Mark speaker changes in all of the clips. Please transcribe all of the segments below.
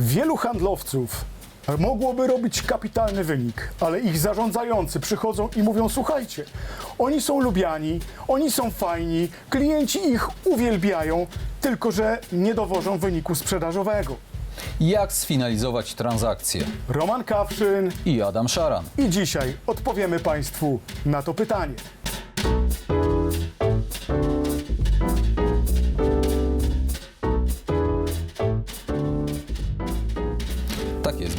Speaker 1: Wielu handlowców mogłoby robić kapitalny wynik, ale ich zarządzający przychodzą i mówią: Słuchajcie, oni są lubiani, oni są fajni, klienci ich uwielbiają, tylko że nie dowożą wyniku sprzedażowego.
Speaker 2: Jak sfinalizować transakcję?
Speaker 1: Roman Kawszyn
Speaker 2: I Adam Szaran.
Speaker 1: i dzisiaj odpowiemy Państwu na to pytanie.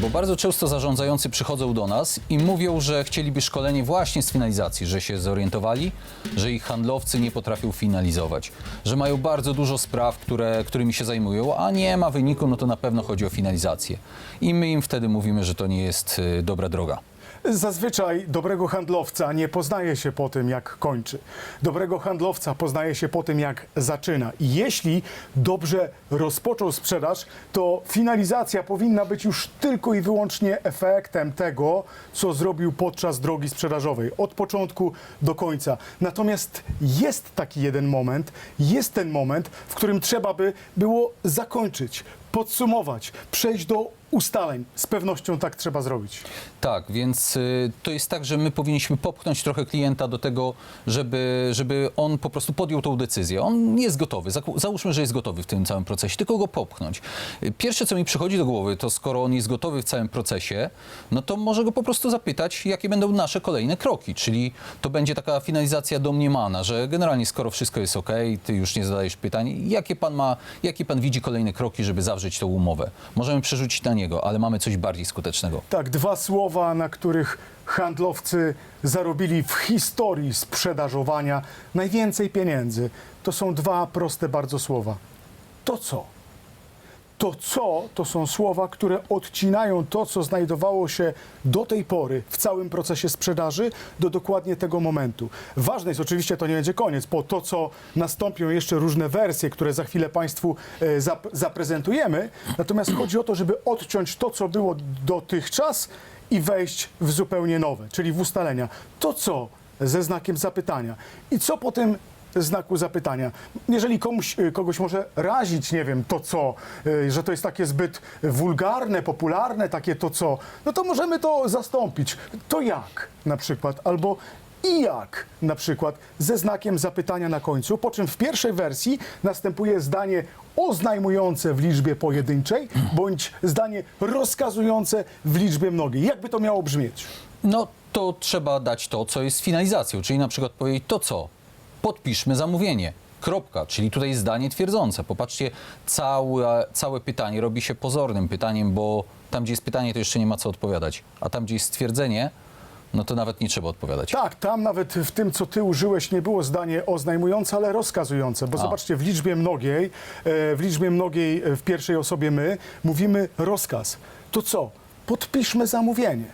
Speaker 2: Bo bardzo często zarządzający przychodzą do nas i mówią, że chcieliby szkolenie właśnie z finalizacji, że się zorientowali, że ich handlowcy nie potrafią finalizować, że mają bardzo dużo spraw, które, którymi się zajmują, a nie ma wyniku, no to na pewno chodzi o finalizację. I my im wtedy mówimy, że to nie jest y, dobra droga.
Speaker 1: Zazwyczaj dobrego handlowca nie poznaje się po tym, jak kończy. Dobrego handlowca poznaje się po tym, jak zaczyna. I jeśli dobrze rozpoczął sprzedaż, to finalizacja powinna być już tylko i wyłącznie efektem tego, co zrobił podczas drogi sprzedażowej, od początku do końca. Natomiast jest taki jeden moment, jest ten moment, w którym trzeba by było zakończyć, podsumować, przejść do ustaleń. Z pewnością tak trzeba zrobić.
Speaker 2: Tak, więc y, to jest tak, że my powinniśmy popchnąć trochę klienta do tego, żeby, żeby on po prostu podjął tą decyzję. On jest gotowy. Załóżmy, że jest gotowy w tym całym procesie, tylko go popchnąć. Y, Pierwsze, co mi przychodzi do głowy, to skoro on jest gotowy w całym procesie, no to może go po prostu zapytać, jakie będą nasze kolejne kroki. Czyli to będzie taka finalizacja domniemana, że generalnie skoro wszystko jest ok, ty już nie zadajesz pytań, jakie pan ma, jakie pan widzi kolejne kroki, żeby zawrzeć tą umowę. Możemy przerzucić na niego, ale mamy coś bardziej skutecznego.
Speaker 1: Tak, dwa słowa, na których handlowcy zarobili w historii sprzedażowania najwięcej pieniędzy. To są dwa proste bardzo słowa. To co? To co to są słowa, które odcinają to, co znajdowało się do tej pory w całym procesie sprzedaży do dokładnie tego momentu. Ważne jest oczywiście, to nie będzie koniec, bo to, co nastąpią jeszcze różne wersje, które za chwilę Państwu e, zap- zaprezentujemy. Natomiast chodzi o to, żeby odciąć to, co było dotychczas i wejść w zupełnie nowe, czyli w ustalenia. To co ze znakiem zapytania i co po tym znaku zapytania. Jeżeli komuś, y, kogoś może razić, nie wiem, to co, y, że to jest takie zbyt wulgarne, popularne, takie to co, no to możemy to zastąpić. To jak na przykład, albo i jak na przykład ze znakiem zapytania na końcu, po czym w pierwszej wersji następuje zdanie oznajmujące w liczbie pojedynczej, bądź zdanie rozkazujące w liczbie mnogiej. Jakby to miało brzmieć?
Speaker 2: No to trzeba dać to, co jest finalizacją, czyli na przykład powiedzieć to co, podpiszmy zamówienie. Kropka, czyli tutaj zdanie twierdzące. Popatrzcie, całe, całe pytanie robi się pozornym pytaniem, bo tam, gdzie jest pytanie, to jeszcze nie ma co odpowiadać. A tam, gdzie jest stwierdzenie, no to nawet nie trzeba odpowiadać.
Speaker 1: Tak, tam nawet w tym, co ty użyłeś, nie było zdanie oznajmujące, ale rozkazujące. Bo
Speaker 2: A.
Speaker 1: zobaczcie, w liczbie mnogiej, e, w liczbie mnogiej e, w pierwszej osobie my mówimy rozkaz. To co? Podpiszmy zamówienie.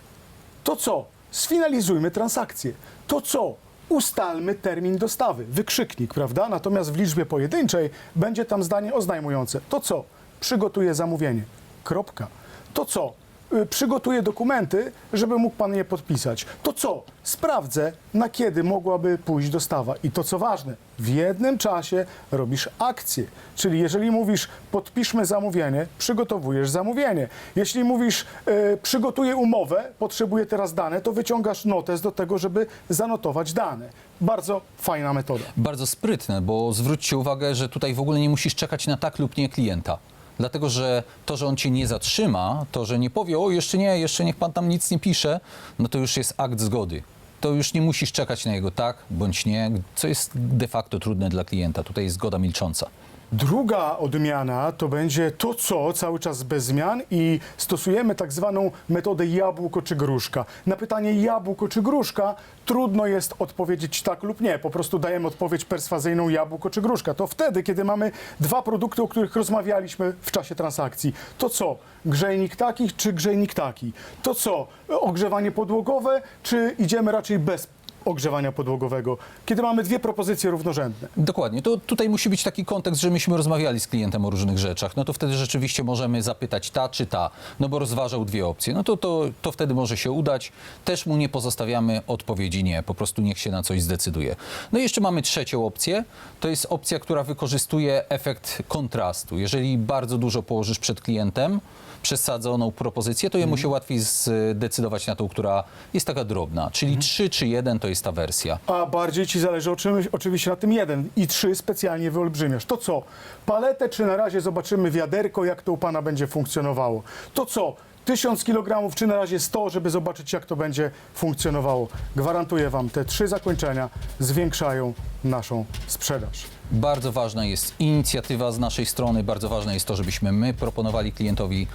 Speaker 1: To co? Sfinalizujmy transakcję. To co? Ustalmy termin dostawy. Wykrzyknik, prawda? Natomiast w liczbie pojedynczej będzie tam zdanie oznajmujące. To co? Przygotuję zamówienie. Kropka. To co? Y, Przygotuję dokumenty, żeby mógł pan je podpisać. To co? Sprawdzę, na kiedy mogłaby pójść dostawa. I to co ważne, w jednym czasie robisz akcję. Czyli jeżeli mówisz podpiszmy zamówienie, przygotowujesz zamówienie. Jeśli mówisz y, przygotuję umowę, potrzebuję teraz dane, to wyciągasz notes do tego, żeby zanotować dane. Bardzo fajna metoda.
Speaker 2: Bardzo sprytne, bo zwróćcie uwagę, że tutaj w ogóle nie musisz czekać na tak lub nie klienta. Dlatego, że to, że on cię nie zatrzyma, to, że nie powie, o jeszcze nie, jeszcze niech pan tam nic nie pisze, no to już jest akt zgody. To już nie musisz czekać na jego tak bądź nie, co jest de facto trudne dla klienta. Tutaj jest zgoda milcząca.
Speaker 1: Druga odmiana to będzie to, co cały czas bez zmian i stosujemy tak zwaną metodę jabłko czy gruszka. Na pytanie jabłko czy gruszka trudno jest odpowiedzieć tak lub nie. Po prostu dajemy odpowiedź perswazyjną jabłko czy gruszka. To wtedy, kiedy mamy dwa produkty, o których rozmawialiśmy w czasie transakcji. To co? Grzejnik taki czy grzejnik taki? To co? Ogrzewanie podłogowe czy idziemy raczej bez ogrzewania podłogowego? Kiedy mamy dwie propozycje równorzędne.
Speaker 2: Dokładnie. To tutaj musi być taki kontekst, że myśmy rozmawiali z klientem o różnych rzeczach. No to wtedy rzeczywiście możemy zapytać ta czy ta, no bo rozważał dwie opcje. No to, to, to wtedy może się udać. Też mu nie pozostawiamy odpowiedzi nie. Po prostu niech się na coś zdecyduje. No i jeszcze mamy trzecią opcję. To jest opcja, która wykorzystuje efekt kontrastu. Jeżeli bardzo dużo położysz przed klientem, przesadzoną propozycję, to jemu się łatwiej zdecydować na tą, która jest taka drobna. Czyli 3 czy 1 to jest ta wersja.
Speaker 1: A bardziej ci zależy o czym, oczywiście na tym jeden i trzy specjalnie wyolbrzymiasz. To co? Paletę czy na razie zobaczymy wiaderko, jak to u pana będzie funkcjonowało? To co? 1000 kg czy na razie 100, żeby zobaczyć jak to będzie funkcjonowało. Gwarantuję wam, te trzy zakończenia zwiększają naszą sprzedaż.
Speaker 2: Bardzo ważna jest inicjatywa z naszej strony, bardzo ważne jest to, żebyśmy my proponowali klientowi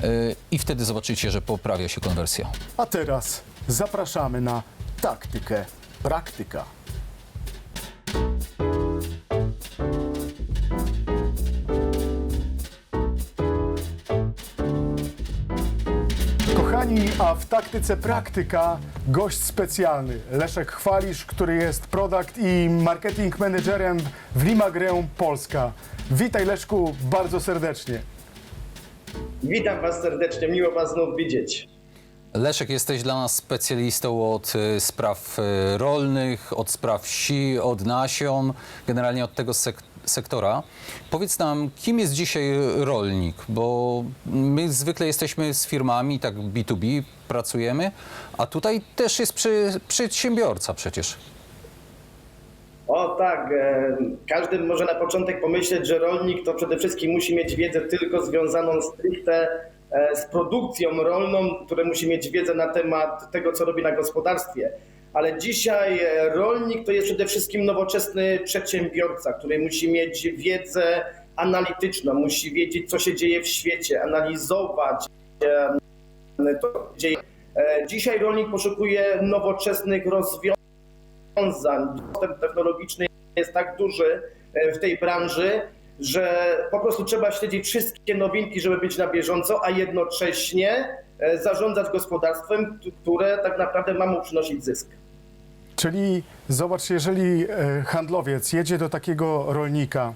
Speaker 2: yy, i wtedy zobaczycie, że poprawia się konwersja.
Speaker 1: A teraz zapraszamy na taktykę praktyka. Kochani, a w taktyce praktyka gość specjalny. Leszek Chwalisz, który jest product i marketing managerem w Limagrę Polska. Witaj Leszku bardzo serdecznie.
Speaker 3: Witam Was serdecznie, miło Was znów widzieć.
Speaker 2: Leszek, jesteś dla nas specjalistą od y, spraw y, rolnych, od spraw wsi, od nasion, generalnie od tego sek- sektora. Powiedz nam, kim jest dzisiaj rolnik? Bo my zwykle jesteśmy z firmami, tak B2B pracujemy, a tutaj też jest przy, przedsiębiorca przecież.
Speaker 3: O tak, e, każdy może na początek pomyśleć, że rolnik to przede wszystkim musi mieć wiedzę tylko związaną stricte e, z produkcją rolną, który musi mieć wiedzę na temat tego, co robi na gospodarstwie. Ale dzisiaj e, rolnik to jest przede wszystkim nowoczesny przedsiębiorca, który musi mieć wiedzę analityczną, musi wiedzieć, co się dzieje w świecie, analizować to, dzieje. E, Dzisiaj rolnik poszukuje nowoczesnych rozwiązań dostęp technologiczny jest tak duży e, w tej branży, że po prostu trzeba śledzić wszystkie nowinki, żeby być na bieżąco, a jednocześnie zarządzać gospodarstwem, które tak naprawdę ma mu przynosić zysk.
Speaker 1: Czyli zobacz, jeżeli e, handlowiec jedzie do takiego rolnika,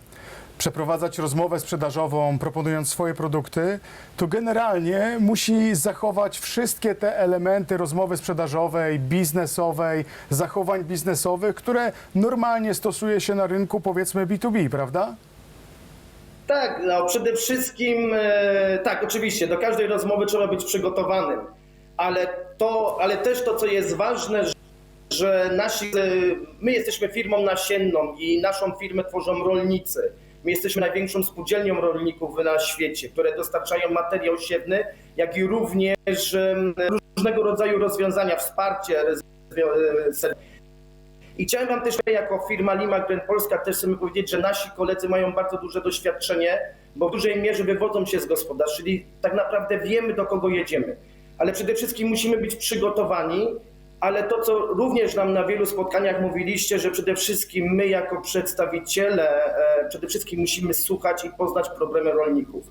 Speaker 1: przeprowadzać rozmowę sprzedażową, proponując swoje produkty, to generalnie musi zachować wszystkie te elementy rozmowy sprzedażowej, biznesowej, zachowań biznesowych, które normalnie stosuje się na rynku, powiedzmy B2B, prawda?
Speaker 3: Tak, no przede wszystkim, e, tak, oczywiście, do każdej rozmowy trzeba być przygotowanym, ale, to, ale też to, co jest ważne, że- nasi, e, my jesteśmy firmą nasienną i naszą firmę tworzą rolnicy. My jesteśmy największą spółdzielnią rolników na świecie, które dostarczają materiał siewny, jak i również różnego rodzaju rozwiązania, wsparcie, e, i chciałem Wam też jako firma Lima Grand Polska też chcemy powiedzieć, że nasi koledzy mają bardzo duże doświadczenie, bo w dużej mierze wywodzą się z gospodarstw, czyli tak naprawdę wiemy do kogo jedziemy. Ale przede wszystkim musimy być przygotowani, ale to co również nam na wielu spotkaniach mówiliście, że przede wszystkim my jako przedstawiciele e, przede wszystkim musimy słuchać i poznać problemy rolników.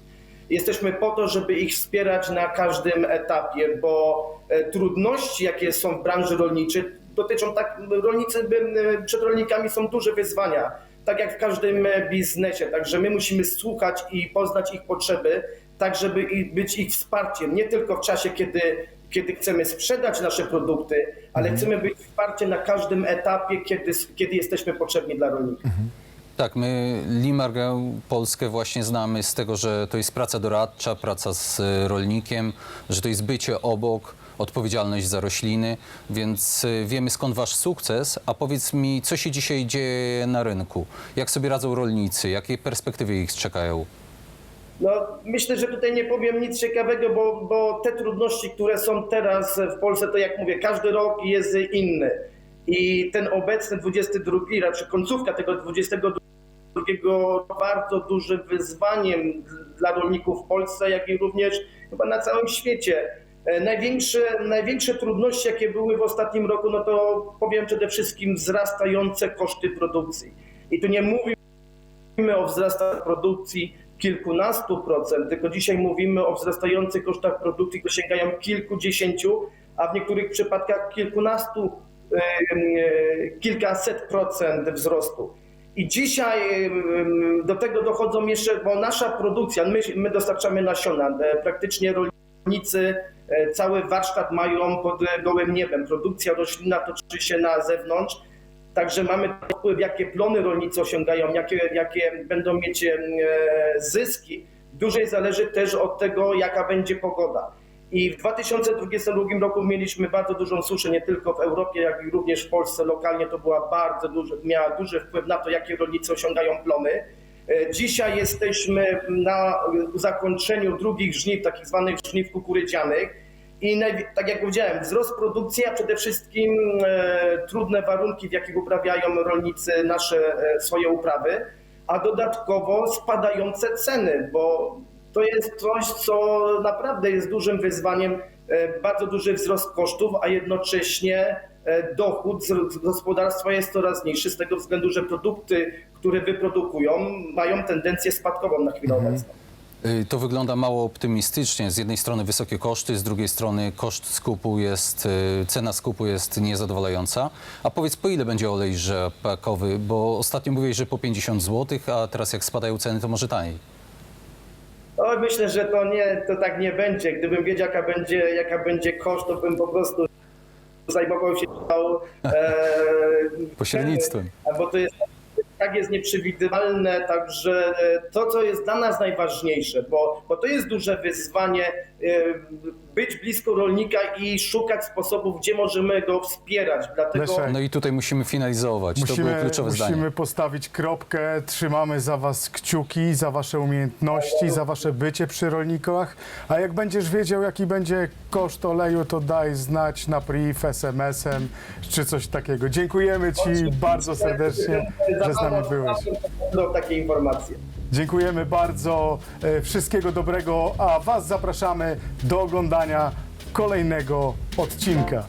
Speaker 3: Jesteśmy po to, żeby ich wspierać na każdym etapie, bo e, trudności, jakie są w branży rolniczej, dotyczą tak, rolnicy, e, przed rolnikami są duże wyzwania, tak jak w każdym e, biznesie. Także my musimy słuchać i poznać ich potrzeby, tak żeby być ich wsparciem, nie tylko w czasie, kiedy, kiedy chcemy sprzedać nasze produkty, ale chcemy być wsparciem na każdym etapie, kiedy, kiedy jesteśmy potrzebni dla rolnika.
Speaker 2: Tak, my Limargę Polskę właśnie znamy z tego, że to jest praca doradcza, praca z y, rolnikiem, że to jest bycie obok, odpowiedzialność za rośliny, więc y, wiemy skąd wasz sukces, a powiedz mi, co się dzisiaj dzieje na rynku? Jak sobie radzą rolnicy? Jakie perspektywy ich czekają?
Speaker 3: No, myślę, że tutaj nie powiem nic ciekawego, bo, bo te trudności, które są teraz w Polsce, to jak mówię, każdy rok jest inny. I ten obecny 22, raczej końcówka tego 22 bardzo dużym wyzwaniem dla rolników w Polsce, jak i również chyba na całym świecie. E, Największe, największe trudności, jakie były w ostatnim roku, no to powiem przede wszystkim wzrastające koszty produkcji. I tu nie mówimy o wzrastach produkcji kilkunastu procent, tylko dzisiaj mówimy o wzrastających kosztach produkcji, które sięgają kilkudziesięciu, a w niektórych przypadkach kilkunastu, e, kilkaset procent wzrostu. I dzisiaj do tego dochodzą jeszcze, bo nasza produkcja, my, my dostarczamy nasiona, e, praktycznie rolnicy cały warsztat mają pod e, gołym niebem. Produkcja roślinna toczy się na zewnątrz, Także mamy wpływ, jakie plony rolnicy osiągają, jakie, jakie będą mieć e, zyski. dłużej zależy też od tego, jaka będzie pogoda. I w 2022 roku mieliśmy bardzo dużą suszę, nie tylko w Europie, jak i również w Polsce lokalnie. To była bardzo duży, miała duży wpływ na to, jakie rolnicy osiągają plomy. E, Dzisiaj jesteśmy na zakończeniu drugich żniw, takich zwanych żniw kukurydzianych. I tak jak powiedziałem, wzrost produkcji, a przede wszystkim e, trudne warunki, w jakich uprawiają rolnicy nasze e, swoje uprawy, a dodatkowo spadające ceny, bo to jest coś, co naprawdę jest dużym wyzwaniem, e, bardzo duży wzrost kosztów, a jednocześnie dochód z gospodarstwa jest coraz niższy z tego względu, że produkty, które wyprodukują, mają tendencję spadkową na chwilę obecną.
Speaker 2: Y, To wygląda mało optymistycznie. Z jednej strony wysokie koszty, z drugiej strony koszt skupu jest, y, cena skupu jest niezadowalająca. A powiedz, po ile będzie olej rzepakowy? Bo ostatnio mówiłeś, że po 50 zł, a teraz jak spadają ceny, to może taniej.
Speaker 3: No, myślę, że to nie, to tak nie będzie. Gdybym wiedział, jaka będzie, jaka będzie koszt, to bym po prostu zajmował się e,
Speaker 2: Pośrednictwem.
Speaker 3: Bo to jest tak jest nieprzewidywalne, także e, to, co jest dla nas najważniejsze, bo, bo to jest duże wyzwanie, e, być blisko rolnika i szukać sposobów, gdzie możemy go wspierać. Dlatego
Speaker 1: Leszek,
Speaker 2: No i tutaj musimy finalizować. to było
Speaker 1: Musimy,
Speaker 2: kluczowe
Speaker 1: musimy
Speaker 2: zdanie.
Speaker 1: postawić kropkę. Trzymamy za Was kciuki, za Wasze umiejętności, za Wasze bycie przy rolnikach. A jak będziesz wiedział, jaki będzie koszt oleju, to daj znać na priv, SMS-em czy coś takiego. Dziękujemy Ci bardzo serdecznie, że z nami byłeś.
Speaker 3: Do takie informacje.
Speaker 1: Dziękujemy bardzo. e, Wszystkiego dobrego, a Was zapraszamy do oglądania kolejnego odcinka.